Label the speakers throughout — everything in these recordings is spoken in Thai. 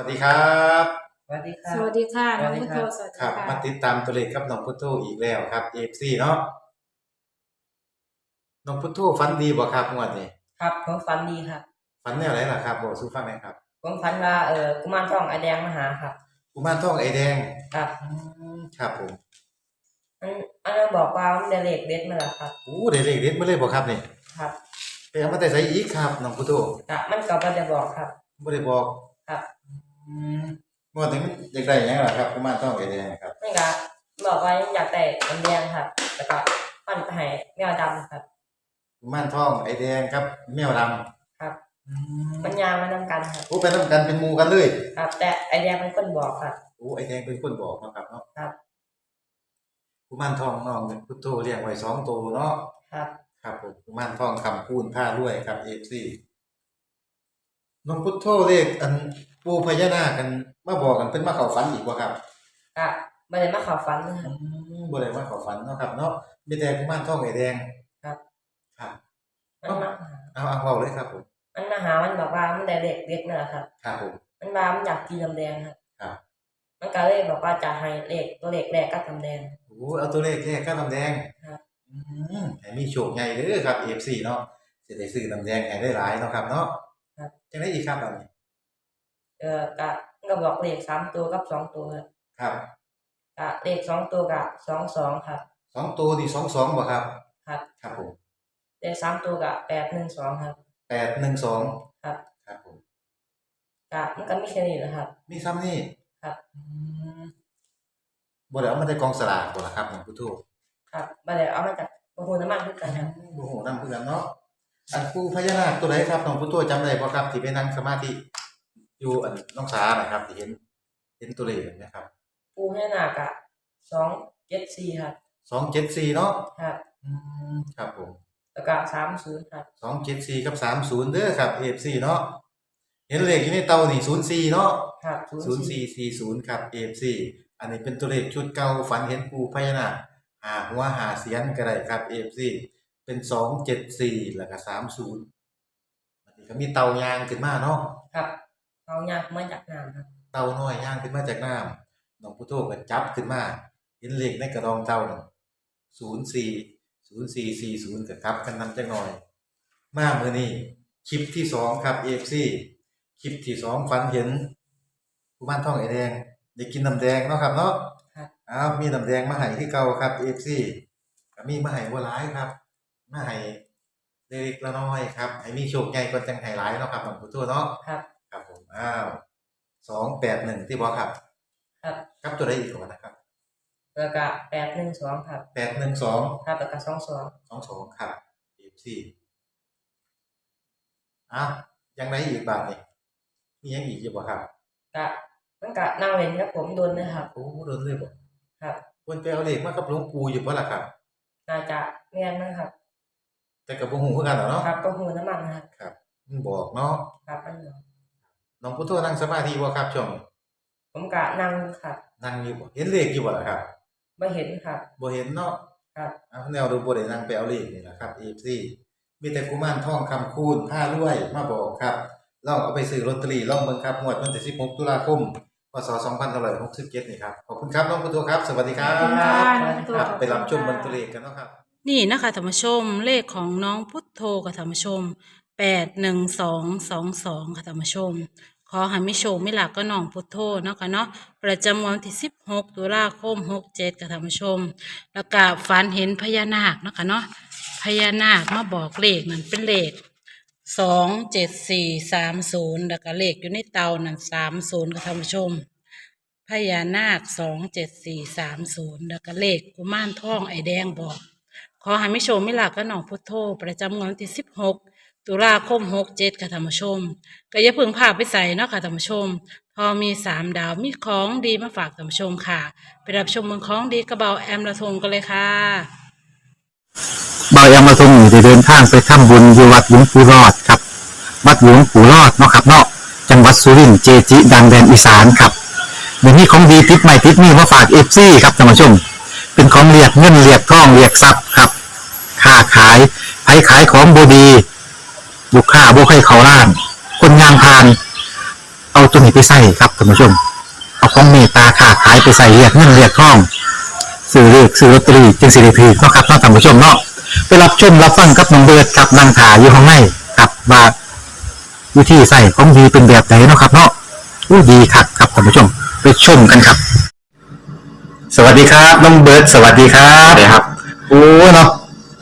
Speaker 1: วัสดีครับ
Speaker 2: สวัสดีครับ
Speaker 3: สวัสดีค่ะ
Speaker 2: ส
Speaker 3: น้
Speaker 2: วั
Speaker 3: อง
Speaker 2: สดี
Speaker 3: พุท
Speaker 2: ค
Speaker 3: โธ
Speaker 2: รับ
Speaker 3: สวัสดี
Speaker 1: ครับ
Speaker 3: ค่ะ
Speaker 1: มาติดตามตัวเลขกับน้องพุทโธอีกแล้วครับเอฟซีเนาะน้องพุทโธฝันดีบ่ครับงวดนี้
Speaker 2: ครับผมฝันดีครับ
Speaker 1: ฝันแนวไหนล่ะครับบอกสู้ฟังหน่อยครับ
Speaker 2: ผมฝันว่าเออกุมารทองไอแดงมาหาครับ
Speaker 1: กุมารทองไอแดง
Speaker 2: ครับ
Speaker 1: ครับผม
Speaker 2: อันอันนั้นบอกว่ามันได้เลขเด็ดมาแล้วครับ
Speaker 1: โอ้ได้เลขเด็ดมาเลยบ่ครับนี่
Speaker 2: ครับ
Speaker 1: ไปเอามาแต่ไสอีกครับน้องพุทโธ
Speaker 2: ครับมันก็บ่ได้บอกครับ
Speaker 1: บ่ได้บอก
Speaker 2: ครับ
Speaker 1: อืม งวดนี้มันอยากได้หยังล่ะครับกุมารทองไอแดงครับ
Speaker 2: มันก็บอกว่าอยากได้น้ำแดงครับแล้วก็ปั้นไปให้แมวดำครับ
Speaker 1: กุมารทองไอแดงครับ แมวดำ
Speaker 2: ครับ
Speaker 1: อืม
Speaker 2: มันยางมานำกันครับ
Speaker 1: โอ้ไปนํกันเป็นหมู่กันเลย
Speaker 2: ครับ แต่ไอแดงเป็นคนบอกครับ
Speaker 1: โอ้ไอแดงเป็นคนบอกเนาะครับเนาะ
Speaker 2: ครับ
Speaker 1: กุมารทองน้องพุทโธเลี้ยงไว้สองตัวเนาะ
Speaker 2: ครับ
Speaker 1: ครับผมกุมารทองคำคูณผ้าด้วยครับเอฟซี น้องพุทโธเลขอันปูพญานาคกันมาบอกกันเป็นมาเข้าฝันอีกบ่ครับ
Speaker 2: ก็ไม่ได้มาเขอฝันนะครับ
Speaker 1: บ่ได้มาเข้าฝันเนาะครับเนาะมีแต่กุมารทองไอ้แดง
Speaker 2: ครับ
Speaker 1: ครับ
Speaker 2: มันมาหา
Speaker 1: เอาเอาเอาเลยครับผม
Speaker 2: มันมาหามันบอกว่ามันได้เลขเด็ดมาแล้วครับ
Speaker 1: ครับผม
Speaker 2: มันว่ามันอยากกินน้ำแดงครับ
Speaker 1: ครับ
Speaker 2: มันก็เลยบอกว่าจะให้เลขตัวเลขแรกกับน้ำแดง
Speaker 1: โอ้เอาตัวเลขแรกก็น้ำแดง
Speaker 2: ครับ
Speaker 1: อืมให้มีโชคใหญ่เด้อครับ FC เนาะสิได้ซื้อน้ำแดงให้ได้หลายเนาะครับเนาะ
Speaker 2: ครับ
Speaker 1: จังได๋อีกครับอันนี้
Speaker 2: เออก็มันก็บอกเลขสามตัวกับสองตัวครับ
Speaker 1: ครับ
Speaker 2: ก็เลขสองตัวกับสองสองครับ
Speaker 1: สองตัวนี่22บ่ครับ
Speaker 2: ครับ
Speaker 1: ครับผม
Speaker 2: เลขสามตัวกับ แปดหนึ่งสองครับ
Speaker 1: 812
Speaker 2: ครับ
Speaker 1: ครับผม
Speaker 2: ก็มันก็มีแค่นี้แหละครับ
Speaker 1: มีซ้ำนี่
Speaker 2: ครับ
Speaker 1: บ่ได้เอามาแต่กองสลากบ่ล่ะครับหลวงปู่ทู
Speaker 2: ครับมาเดี๋ยวเอามาจากบางคนน้ำมันด้วยกันครับ
Speaker 1: บ่ฮู้นำเพื่อนเนาะ อันปู่พญานาคตัวใดครับหลวงปู่ทูจำได้บ่ครับที่ไปนั่งสมาธิอยู่อันน้องสานะครับที่เห็น เห็นตัวเลขนะครับ
Speaker 2: ปูให้หนากะสองเจ็ดสี่ครับ
Speaker 1: 274เนาะ
Speaker 2: ครับ
Speaker 1: อืมครับผม
Speaker 2: แล้วก็สามศูนย์ครับ
Speaker 1: 274กับ30เด้อครับ FC เนาะเห็นเลขอยู่ในเตานี่04เนาะ
Speaker 2: ครับศูนย์สี่
Speaker 1: 0440ครับ FC อันนี้เป็นตัวเลขชุดเก่าฝันเห็นปู่พญานาคหาหัวหาเสียนก็ได้ครับ FC เป็น274แล้วก็30อันนี้ก็มีเตายางขึ้นมาเนาะ
Speaker 2: ครับเอายากมาจากน้ำครับ
Speaker 1: เตาน้อยย่างขึ้นมาจากน้ำน้องพุทโธก็จับขึ้นมาเห็นเลขในกระดองเตาน่ะ04 0440ก็ครับกันนำจักหน่อย มามื้อนี้คลิปที่สองครับ AFC คลิปที่สองฝันเห็นกุมารทองไอแดงได้กินน้ำแดงเนาะครับเนาะ
Speaker 2: ครับ
Speaker 1: อ้าวมีน้ำแดงมาให้คือเก่าครับ AFC ก็มีมาให้บ่หลายครับ มาให้เล็กๆละน้อยครับให้มีโชคใหญ่กว่าจังไห้หลายเนาะครับน้องพุทโธเนาะ
Speaker 2: ครับ
Speaker 1: ครับผมอ้าวสองแปดหนึ่งที่บอกครับ
Speaker 2: ครับ
Speaker 1: ครับตัวใดอีกก่อนนะครับ
Speaker 2: แล้วก็แปดหนึ่งสองครับ
Speaker 1: แปดหนึ่งสอง
Speaker 2: ครับแล้วก็สองสอง
Speaker 1: สองสองครับเอฟซีอ้าวยังไงอีกบาทนี่มียังอีกอยู่บ่ครับ
Speaker 2: ก็มันก็นั่งเล่นกับผมโดนนะครับ
Speaker 1: โอ้โดนเลยบ่
Speaker 2: ครับ
Speaker 1: ควรไปเอาเลขมากับหลวงปู่อยู่บ่ล่ะครับ
Speaker 2: น่าจะเรียนนะครับ
Speaker 1: แต่กับบ่ฮู้คือกันเหรอเนาะ
Speaker 2: ครับก็หูน้ำมันนะครับ
Speaker 1: ครับมันบอกเนาะ
Speaker 2: ครับมันบอก
Speaker 1: น้องพุทโธนั่งสมาธิบ่ครับช่วงนี้
Speaker 2: ผมก็นั่งครับ
Speaker 1: นั่งอยู่บ่เห็นเลขอยู่บ่ล่ะครับ
Speaker 2: ไม่เห็นครับ
Speaker 1: บ่เห็นเนาะ
Speaker 2: ครับ
Speaker 1: เอาแนวดูบ่ได้นั่งไปเอาเลขนี่ล่ะครับ FC มีแต่กุมารทองคำคูณผ้ารวยมาบอกครับลองเอาไปซื้อลอตเตอรี่ลองเบิ่งครับงวดวันที่16ตุลาคมพศ2567นี่ครับขอบคุณครับน้องพุทโธครับ สวัสดีครั
Speaker 3: ขอบคุณค่ะ
Speaker 1: บ
Speaker 3: น้องพุทโธ
Speaker 1: ครับ
Speaker 3: ขอบคุณ
Speaker 1: ไปรับชม
Speaker 3: ค่ะ
Speaker 1: บันตัวเลขกันเนาะครับ
Speaker 3: นี่นะคะธรรมชมเลขของน้องพุทโธกับธรรมชมแปดหนึ่งสองสองสองค่ะธรรมชม ขอให้มิโชคไม่หลักก็น้องพุทโธเนาะค่ะเนาะประจำวันที่สิบหกตุลาคมหกเจ็ดกับธรรมชม แล้วก็ฝันเห็นพญานาคเนาะค่ะเนาะพญานาคมาบอกเลขนั่นเป็นเลขสองเจ็ดสี่สามศูนย์แล้วก็เลขอยู่ในเตานั่นสามศูนย์กับธรรมชมพญานาคสองเจ็ดสี่สามศูนย์แล้วก็เลขกุมารทองไอแดงบอก ขอให้มิโชคมิลาภก็น้องพุทโธประจำงวดวันที่สิบหกตุลาคมหกเจ็ดค่ะธรรมชม ก็อย่าเพึ่งพาไปใส่เนาะค่ะธรรมชม พอมีสามดาวมีของดีมาฝากธรรมชมค่ะ ไปรับชมเมืองของดีกระเบาแอมละทงกันเลยค่ะ
Speaker 4: บายามาทงอยู่ได้เดินทางไปทำบุญที่วัดหลวงปู่รอดครับ วัดหลวงปู่รอดเนาะครับเนาะจังหวัดสุรินทร์เจจิ ดังแดนอีสานครับเดี๋ยวนี้ของดีติดใหม่ติดนี่มาฝากเอฟซีครับท่านผู้ชม เป็นของเรียกเงินเรียกทองเรียกทรัพย์ครับ ขายไผขายของบดีลูกค้าบ่ให้เขาล้าน คนงานพาน
Speaker 1: เอาตัวนี้ไปใส่ครับท่านผู้ชม เอาของเมตตาค้าขายไปใส่เรียกเงินเรียกทองซื้อเลือกซื้อลอตเตอรี่จึงสิริพีเนาะครับเนาะท่านผู้ชมเนาะไปรับชมรับฟังกับน้องเบิร์ดกับนางถาอยู่ข้างในกับว่าวิธีใส่ของดีเป็นแบบไหนเนาะครับเนาะอู้ดีคักครับท่านผู้ชมไปชมกันครับ สวัสดีครับน้องเบิร์ดสวัสดีครับสวัสดีครับโอ้เนาะอ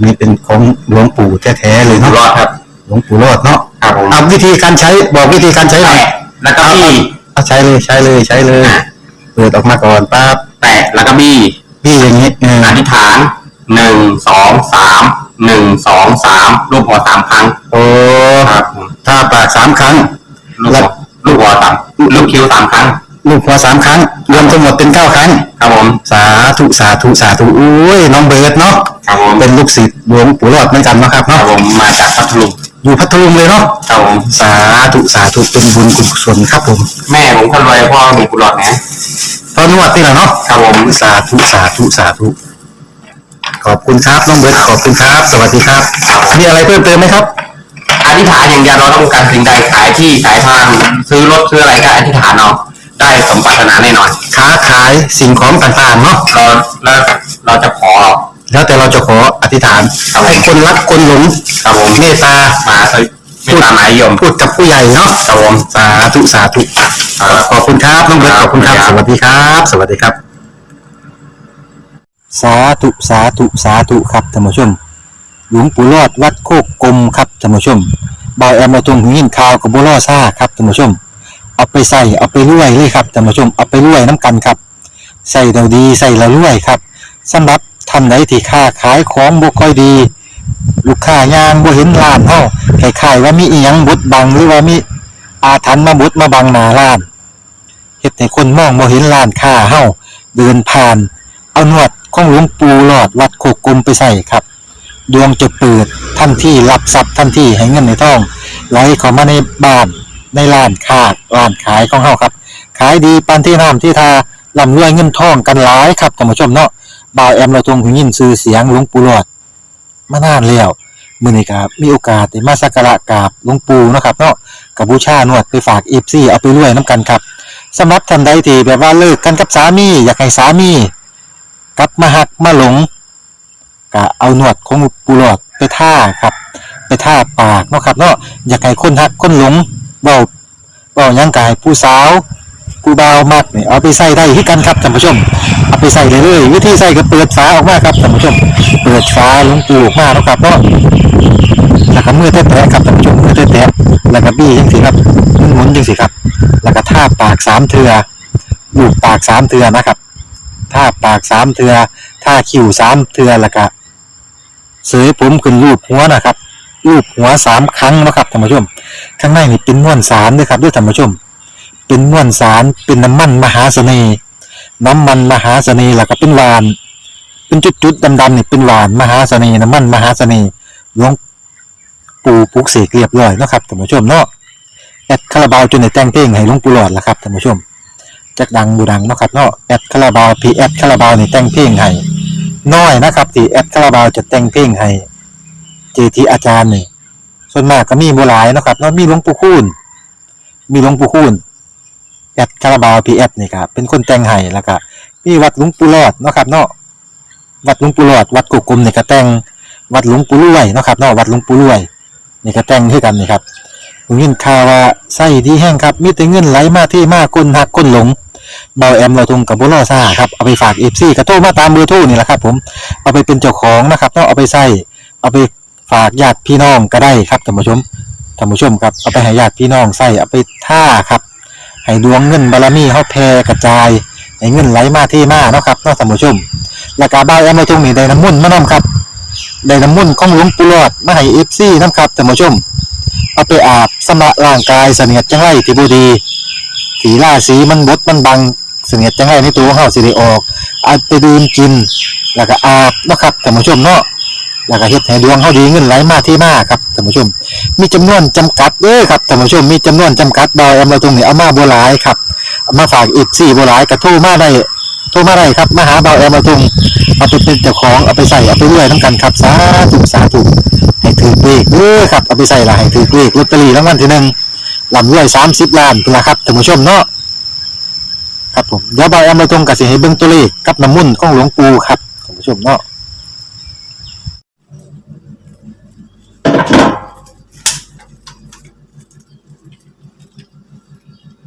Speaker 1: นนี้เป็นของหลวงปู่แท้ๆเลย
Speaker 5: อยู่
Speaker 1: เนาะ
Speaker 5: รอดครับ
Speaker 1: หลวงปู่รอดเนาะ
Speaker 5: ครับผม
Speaker 1: เอาวิธีการใช้บอกวิธีการใช้หน่อย
Speaker 5: แตะแล้วก็บี้
Speaker 1: เอาใช้เลยใช้เลยใช้เลยเปิดออกมาก่อนปั๊บ
Speaker 5: แตะแล้วก็บี้
Speaker 1: พี่อย่างนี้เออ
Speaker 5: อธิษฐานหนึ่งสองสามหนึ่งสองสามรูปหัวสามครั้ง
Speaker 1: โอ้
Speaker 5: ครับผม
Speaker 1: ถ้าปากสามครั้ง
Speaker 5: ลูกหัวลูกหัวสามลูกคิ้วสามครั้ง
Speaker 1: ลูกหัวสามครั้ง รวมทั้งหมดเป็นเก้าครั้ง
Speaker 5: ครับผม
Speaker 1: สาธุสาธุสาธุอุ้ยน้องเบิร์ดเนาะ
Speaker 5: ครับผม
Speaker 1: เป็นลูกศิษย์หลวงปู่รอดเหมือนกันเนาะครับ
Speaker 5: ครับ
Speaker 1: เนาะ
Speaker 5: ผมมาจากพัทลุง
Speaker 1: อยู่พัทลุงเลยเนาะ
Speaker 5: ครับผม
Speaker 1: สาธุสาธุเป็นบุญกุศลครับผม
Speaker 5: แม่ผมคนรวยพ่อมีกุหลาบนะ
Speaker 1: ตอนนวดนี่แหละเนาะ
Speaker 5: ครับผม
Speaker 1: สาธุสาธุสาธุขอบคุณครับน้องเบิร์ตขอบคุณครับ สวัสดีครับมีอะไรเพิ่มเติมไหมครับ
Speaker 5: อธิษฐานอย่างเดียวเราต้องการสิ่งใดขายที่ขายทาง ซื้อรถซื้ออะไรก็อธิษฐานเอา ได้สมปรารถนาแน่นอน
Speaker 1: ค้าขายสิ่งของต่างๆเนาะ
Speaker 5: เราแล้วเราจะขอ
Speaker 1: แล้วแต่เราจะขออธิษฐานให้คนรักคนหลง
Speaker 5: ครับผม
Speaker 1: เมตตา
Speaker 5: มาสวิไม่ตามหมายยม
Speaker 1: พูดกับผู้ใหญ่เนาะ
Speaker 5: ครับผม
Speaker 1: สาธุสาธุขอบคุณครับน้องเบิร์ตขอบคุณครับสวัสดีครับ สวัสดีครับ สาธุสาธุสาธุครับท่านผู้ชม หลวงปู่รอดวัดโคกกลมครับท่านผู้ชมบอยแอมมาตรงหูยินข่าวกับบัวล่อซ่าครับท่านผู้ชมเอา ไปใส่เอาไปรวยเลยครับท่านผู้ชมเอาไปรวยน้ำกันครับใส่เราดีใส่เรารวยครับสำหรับท่านใดที่ค้าขายของบ่ค่อยดี ลูกค้ายางบ่เห็นร้านเฮาคล้ายๆว่ามีอีหยังบดบังหรือว่ามีอาถรรพ์มาบดมาบังหน้าร้านเฮ็ดให้คนมองบ่เห็นร้านค้าเฮาเดินผ่าน เอานวดของหลวงปู่หลอดวัดโคกกลมไปใส่ครับ ดวงจะเปิดทันที่รับทรัพย์ทันที่ให้เงินในท้องไหลเข้ามาในบ้าน ในร้านค้าร้านขายของเฮาครับ ขายดีปานที่น้ำที่ทาร่ำรวยเงินทองกันหลายครับท่านผู้ชมเนาะบ่าวแอมเราทรงหูยินชื่อเสียงหลวงปู่หลอดมานานแล้วมื้อนี้ก็มีโอกาสได้มาสักการะกราบหลวงปู่เนาะครับเนาะกับบูชานวดไปฝาก FC เอาไปรวยนํกันครับสำหรับท่านใดที่แบบว่าเลิกกันกับสามีอยากให้สามีกลับมาหักมาหลงก็เอาหนวดของปูหลอดไปท่าครับ ไปท่าปากเนาะครับเนาะอยากให้คนหักคนหลง เบาเบายังกายผู้สาวผู้บ่ามักนี่ยเอาไปใส่ได้ที่กันครับท่านผู้ชม เอาไปใส่เลยเลยวิธีใส่ก็เปิดฝาออกมาครับท่านผู้ชม เปิดฝาลงปูออกมาเนาะครับเนาะแล้วก็มือแตะๆครับท่านผู้ชมมือแตะๆแล้วก็บี้จังสิครับหมุนๆจังสิครับ แล้วก็ท่าปากสามเทือลูบปากสามเทือนะครับท่าปากสามเทือท่าคิ้วสามเทือแล้วก็เสยผมขึ้นรูปหัวนะครับ รูปหัวสามครั้งนะครับท่านผู้ชม ข้างในนี่เป็นม้วนสารด้วยครับด้วยท่านผู้ชม เป็นม้วนสารเป็นน้ำมันมหาเสน่ห์น้ำมันมหาเสน่ห์แล้วก็เป็นหวาน เป็นจุดๆดำๆนี่เป็นหวานมหาเสน่ห์น้ำมันมหาเสน่ห์หลวงปู่ปลุกเสกเรียบร้อยนะครับท่านผู้ชมเนาะแอดคาราบาวจนในแต่งเพลงให้หลวงปู่หลอดละครับท่านผู้ชมจักดังบูดังนะครับเนาะแอดคาราบาวพีแอดคาราบาวนี่แต่งเพลงให้น้อยนะครับที่แอดคาราบาวจะแต่งเพลงให้ เจทีอาจารย์นี่ส่วนมากก็มีบ่หลายนะครับเนาะมีหลวงปู่คูณมีหลวงปู่คูณแอดคาราบาวพีแอดนี่ครับเป็นคนแต่งให้แล้วก็มีวัดหลวงปู่รอดนะครับเนาะวัดหลวงปู่รอด วัดกุกกลมนี่ก็แต่งวัดหลวงปู่รวยนะครับเนาะวัดหลวงปู่รวยนี่ก็แต่งคือกันนี่ครับผมยินข่าวว่าไส้ดีแห้งครับมีแต่เงินไหลมาที่มากคนหักคนหลงเบาแอมเราทงกับบุรอซ่าครับเอาไปฝากเอฟซีกระโทรมาตามเบอร์โทรนี่แหละครับผมเอาไปเป็นเจ้าของนะครับต้องเอาไปใส่เอาไป ฝากญาติพี่น้องก็ได้ครับท่านผู้ชมท่านผู้ชมครับเอาไปให้ญาติพี่น้องใส่เอาไปท่าครับให้ดวงเงินบารมีเขาแผ่กระจายให้เงินไหลมาที่มาเนาะครับเนาะท่านผู้ชมแล้วก็เบาแอมเราทงนี่ได้น้ำมุ่นมานํครับได้น้ำมุ่นของหลวงปู่หลอดมาให้เอฟซีนํครับท่านผู้ชม เอาไปอาบสำระร่างกายเสนียดจังไรที่บูดีสีล่าสีมันบดมันบังเสนียดจังไรในตัวของเฮาสิได้ออกเอาไปดื่มกิน แล้วก็อาบเนาะครับท่านผู้ชมเนาะ แล้วก็เฮ็ดให้ดวงเฮาดีเงินไหลมาที่มาครับท่านผู้ชม มีจำนวนจำกัดเด้อครับท่านผู้ชมมีจำนวนจำกัดดอยเอามาตรงนี้เอามาบ่หลายครับมาฝากอีก4บ่หลายก็โทรมาได้โทรมาได้ครับมาหาเบาแอมมาตรงเอาไปเป็นเจ้าของเอาไปใส่เอาไปรวยนํกันครับสาธุสาธุให้ถือเลขเด้อครับเอาไปใส่ละให้ถือเลขลอตเตอรี่รางวัลที่หนึ่งลำรวย30ล้านพุ่นล่ะครับท่านผู้ชมเนาะครับผมเดี๋ยวบอยเอามาตรงกับสิให้เบิ่งตัวเลขกับน้ำมุ่นของหลวงปู่ครับท่านผู้ชมเนาะ